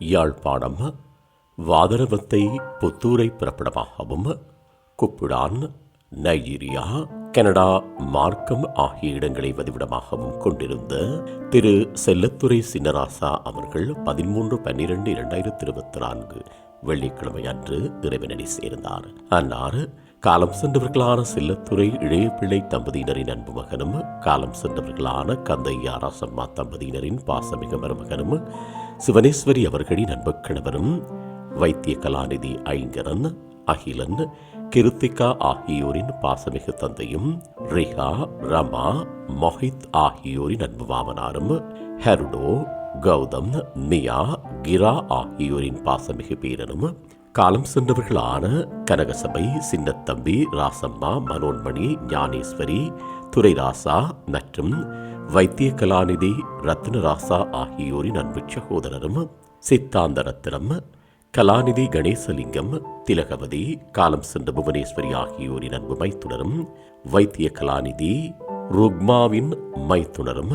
யாழ்ப்பாணம் வாதரவத்தை புத்தூரை பிறப்பிடமாகவும் குப்பிடான் நைஜீரியா கனடா மார்க்கம் ஆகிய இடங்களை வதிவிடமாகவும் கொண்டிருந்த திரு செல்லத்துறை சின்னராசா அவர்கள் பதிமூன்று பன்னிரண்டு இரண்டாயிரத்தி இருபத்தி நான்கு வெள்ளிக்கிழமை அன்று இறைவனடி சேர்ந்தார். அன்னாறு காலம் சென்றவர்களான செல்லத்துறை இளையபிள்ளை தம்பதியினரின் அன்பு மகனும் காலம் சென்றவர்களான கந்தையா ராசம்மா தம்பதியினரின் பாசமிக மருமகனும் சிவனேஸ்வரி அவர்களின் அன்பு கணவரும் வைத்திய கலாநிதி ஐங்கரன் அகிலன் கிருத்திகா ஆகியோரின் பாசமிகு தந்தையும் ரிஹா ரமா மொஹித் ஆகியோரின் அன்பு மாமனாரும் ஹெருடோ கௌதம் நியா கிரா ஆகியோரின் பாசமிகு பேரனும் காலம் சென்றவர்களான கனகசபை சின்னத்தம்பி ராசம்மா மனோன்மணி ஞானேஸ்வரி துரைராசா மற்றும் வைத்திய கலாநிதி ரத்னராசா ஆகியோரின் அன்பு சகோதரரும் சித்தாந்த ரத்னம் கலாநிதி கணேசலிங்கம் திலகவதி காலம் சென்ற புவனேஸ்வரி ஆகியோரின் அன்பு மைத்துணரும் வைத்திய கலாநிதி ருக்மாவின் மைத்துணரும்